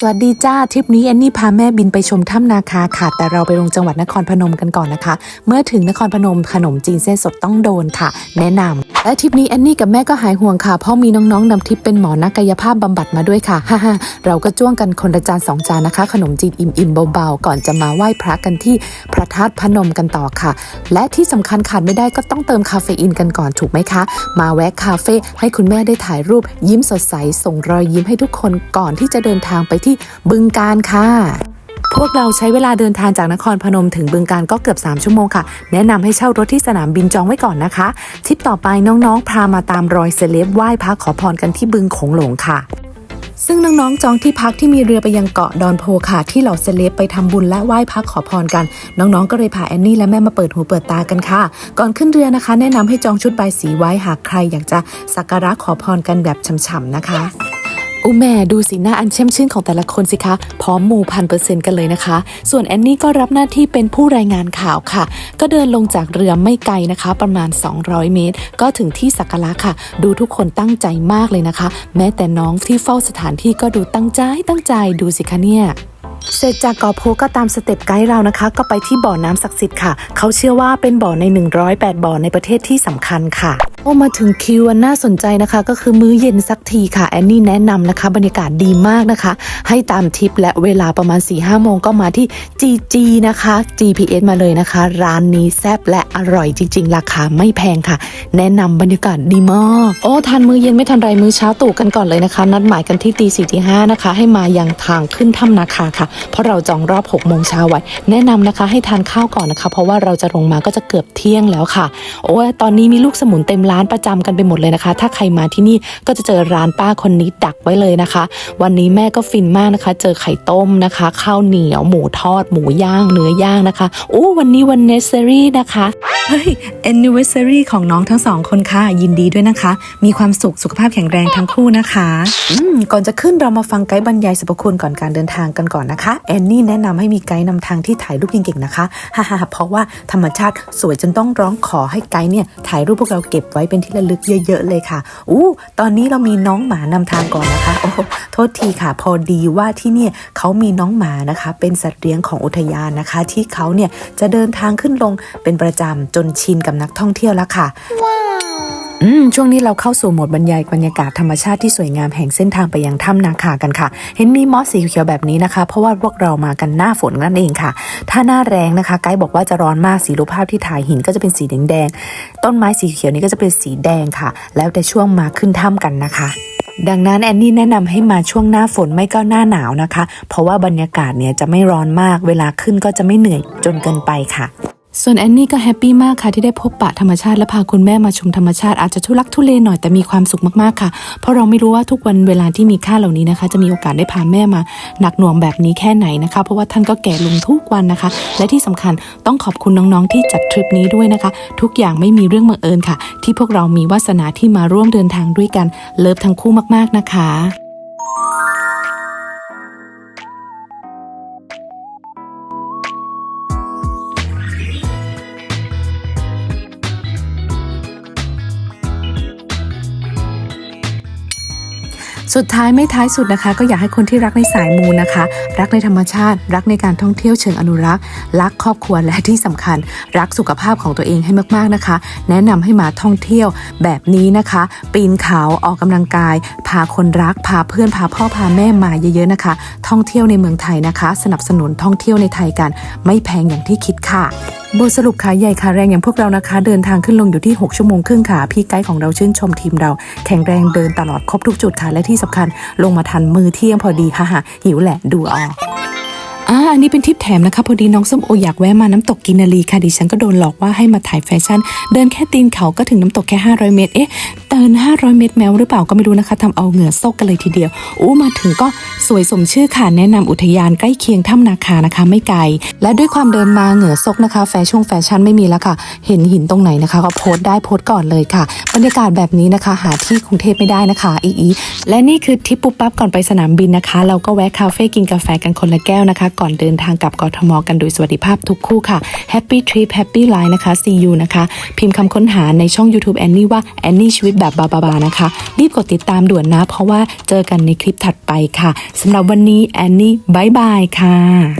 สวัสดีจ้าทริปนี้แอนนี่พาแม่บินไปชมถ้ำนาคาค่ะ แต่เราไปลงจังหวัดนครพนมกันก่อนนะคะ เมื่อถึงนครพนมขนมจีนเส้นสดต้องโดนค่ะ แนะนำและทริปนี้แอนนี่กับแม่ก็หายห่วงค่ะ เพราะมีน้องๆนำทริปเป็นหมอนักกายภาพบำบัดมาด้วยค่ะฮ่าเราก็จ้วงกันคนละจานสองจานนะคะ ขนมจีนอิ่มๆเบาๆก่อนจะมาไหว้พระกันที่พระธาตุพนมกันต่อค่ะ และที่สำคัญขาดไม่ได้ก็ต้องเติมคาเฟอีนกันก่อนถูกไหมคะ มาแวะคาเฟ่ให้คุณแม่ได้ถ่ายรูปยิ้มสดใสส่งรอยยิ้มให้ทุกคนก่อนที่จะเดินทางไปที่บึงการค่ะ พวกเราใช้เวลาเดินทางจากนครพนมถึงบึงการก็เกือบ 3 ชั่วโมงค่ะ แนะนำให้เช่ารถที่สนามบินจองไว้ก่อนนะคะทริปต่อไปน้องๆ พามาตามรอยเซเลบไหว้พระขอพรกันที่บึงโขงหลงค่ะซึ่งน้องๆจองที่พักที่มีเรือไปยังเกาะดอนโพค่ะที่เหล่าเซเลบไปทำบุญและไหว้พระขอพรกัน น้องๆก็เลยพาแอนนี่และแม่มาเปิดหูเปิดตากันค่ะ ก่อนขึ้นเรือนะคะ แนะนำให้จองชุดใบายสีไว้หากใครอยากจะสักการะขอพรกันแบบฉ่ำๆนะคะ อุแม่ดูสีหน้าอันเช่มชื่นของแต่ละคนสิคะพร้อมหมู่พันเปอร์เซ็นต์กันเลยนะคะ ส่วนแอนนี่ก็รับหน้าที่เป็นผู้รายงานข่าวค่ะ ก็เดินลงจากเรือไม่ไกลนะคะ ประมาณ 200 เมตร ก็ถึงที่สักการะค่ะ ดูทุกคนตั้งใจมากเลยนะคะ แม้แต่น้องที่เฝ้าสถานที่ก็ดูตั้งใจตั้งใจดูสิคะเนี่ยเสร็จจากเกาะโพก็ตามสเต็ปไกด์เรานะคะ ก็ไปที่บ่อน้ำศักดิ์สิทธิ์ค่ะ เขาเชื่อว่าเป็นบ่อใน 108 บ่อในประเทศที่สำคัญค่ะ โอ้มาถึงคิวอันน่าสนใจนะคะ ก็คือมื้อเย็นสักทีค่ะแอนนี่แนะนำนะคะ บรรยากาศดีมากนะคะ ให้ตามทิปและเวลาประมาณ4-5โมงก็มาที่ GG นะคะ GPS มาเลยนะคะ ร้านนี้แซ่บและอร่อยจริง ๆ ราคาไม่แพงค่ะ แนะนำบรรยากาศดีมากโอ้ทานมื้อเย็นไม่ทันไรมื้อเช้าตู่กันก่อนเลยนะคะ นัดหมายกันที่ตีสี่ตีห้านะคะ ให้มายังทางขึ้นถ้ำนาคาค่ะ เพราะเราจองรอบ6โมงเช้าไว้แนะนำนะคะ ให้ทานข้าวก่อนนะคะ เพราะว่าเราจะลงมาก็จะเกือบเที่ยงแล้วค่ะ โอ้ตอนนี้มีลูกสมุนเต็มร้านประจำกันไปหมดเลยนะคะ ถ้าใครมาที่นี่ก็จะเจอร้านป้าคนนี้ดักไว้เลยนะคะ วันนี้แม่ก็ฟินมากนะคะ เจอไข่ต้มนะคะ ข้าวเหนียวหมูทอด หมูย่าง เนื้อย่างนะคะโอ้วันนี้วันเนสเซอรี่นะคะ เฮ้ย anniversary ของน้องทั้งสองคนค่ะ ยินดีด้วยนะคะ มีความสุขสุขภาพแข็งแรงทั้งคู่นะคะ อืม ก่อนจะขึ้นเรามาฟังไกด์บรรยายสรรพคุณก่อนการเดินทางกันก่อนนะคะ แอนนี่แนะนำให้มีไกด์นำทางที่ถ่ายรูปเก่งๆนะคะฮ่าๆเพราะว่าธรรมชาติสวยจนต้องร้องขอให้ไกด์เนี่ยถ่ายรูปพวกเราเก็บไว้เป็นที่ระลึกเยอะๆเลยค่ะอู้ตอนนี้เรามีน้องหมานำทางก่อนนะคะโอ้โทษทีค่ะ พอดีว่าที่เนี่ยเขามีน้องหมานะคะ เป็นสัตว์เลี้ยงของอุทยานนะคะ ที่เขาเนี่ยจะเดินทางขึ้นลงเป็นประจำจนชินกับนักท่องเที่ยวแล้วค่ะ อืมช่วงนี้เราเข้าสู่โหมดบรรยายบรรยากาศธรรมชาติที่สวยงามแห่งเส้นทางไปยังถ้ำนาคากันค่ะ เห็นมีมอสสีเขียวแบบนี้นะคะ เพราะว่าพวกเรามากันหน้าฝนนั่นเองค่ะ ถ้าหน้าแรงนะคะ ไกด์บอกว่าจะร้อนมากสีรูปภาพที่ถ่ายหินก็จะเป็นสีแดงๆต้นไม้สีเขียวนี้ก็จะเป็นสีแดงค่ะ แล้วแต่ช่วงมาขึ้นถ้ำกันนะคะดังนั้นแอนนี่แนะนำให้มาช่วงหน้าฝนไม่ก็หน้าหนาวนะคะ เพราะว่าบรรยากาศเนี่ยจะไม่ร้อนมาก เวลาขึ้นก็จะไม่เหนื่อยจนเกินไปค่ะ ส่วนแอนนี่ก็แฮปปี้มากค่ะที่ได้พบปะธรรมชาติและพาคุณแม่มาชมธรรมชาติอาจจะทุลักทุเลหน่อยแต่มีความสุขมากๆค่ะ เพราะเราไม่รู้ว่าทุกวันเวลาที่มีค่าเหล่านี้นะคะ จะมีโอกาสได้พาแม่มาหนักหน่วงแบบนี้แค่ไหนนะคะ เพราะว่าท่านก็แก่ลงทุกวันนะคะ และที่สำคัญต้องขอบคุณน้องๆที่จัดทริปนี้ด้วยนะคะ ทุกอย่างไม่มีเรื่องบังเอิญค่ะ ที่พวกเรามีวาสนาที่มาร่วมเดินทางด้วยกันเลิฟทั้งคู่มากๆนะคะ สุดท้ายไม่ท้ายสุดนะคะ ก็อยากให้คนที่รักในสายมูนะคะ รักในธรรมชาติ รักในการท่องเที่ยวเชิงอนุรักษ์ รักครอบครัวและที่สำคัญ รักสุขภาพของตัวเองให้มากๆนะคะ แนะนำให้มาท่องเที่ยวแบบนี้นะคะ ปีนเขาออกกำลังกาย พาคนรักพาเพื่อนพาพ่อพาแม่มาเยอะๆนะคะ ท่องเที่ยวในเมืองไทยนะคะ สนับสนุนท่องเที่ยวในไทยกัน ไม่แพงอย่างที่คิดค่ะบทสรุปขาใหญ่ขาแรงอย่างพวกเรานะคะ เดินทางขึ้นลงอยู่ที่ 6 ชั่วโมงครึ่งค่ะพี่ไกด์ของเราชื่นชมทีมเรา แข็งแรงเดินตลอดครบทุกจุดค่ะและที่สำคัญ ลงมาทันมือเที่ยงพอดีฮ่าฮหิวแหละดูออกอ่าอันนี้เป็นทิปแถมนะคะ พอดีน้องส้มโออยากแวะมาน้ำตกกินนารีค่ะดิฉันก็โดนหลอกว่าให้มาถ่ายแฟชั่น เดินแค่ตีนเขาก็ถึงน้ำตกแค่ 500 เมตร เอ๊ะ เดิน500 เมตรแมวหรือเปล่าก็ไม่รู้นะคะทำเอาเหงื่อซกกันเลยทีเดียวอู้มาถึงก็สวยสมชื่อค่ะแนะนำอุทยานใกล้เคียงถ้ำนาคานะคะ ไม่ไกล และด้วยความเดินมาเหงื่อซกนะคะ แฟชั่นแฟชั่นไม่มีแล้วค่ะ เห็นหินตรงไหนนะคะ ก็โพสต์ได้โพสต์ก่อนเลยค่ะ บรรยากาศแบบนี้นะคะ หาที่กรุงเทพไม่ได้นะคะอีอีและนี่คือทิปปุ๊บปั๊บก่อนไปสนามบินนะคะ เราก็แวะคาเฟ่กินกาแฟกันคนละแก้วนะคะ ก่อนเดินทางกลับกทมกันโดยสวัสดิภาพทุกคู่ค่ะ Happy Trip Happy Life นะคะ See you นะคะ พิมพ์คำค้นหาในช่อง YouTube แอนนี่ว่าแอนนี่ชีวิตแบบบาบาบานะคะ รีบกดติดตามด่วนนะ เพราะว่าเจอกันในคลิปถัดไปค่ะสำหรับวันนี้แอนนี่บายบายค่ะ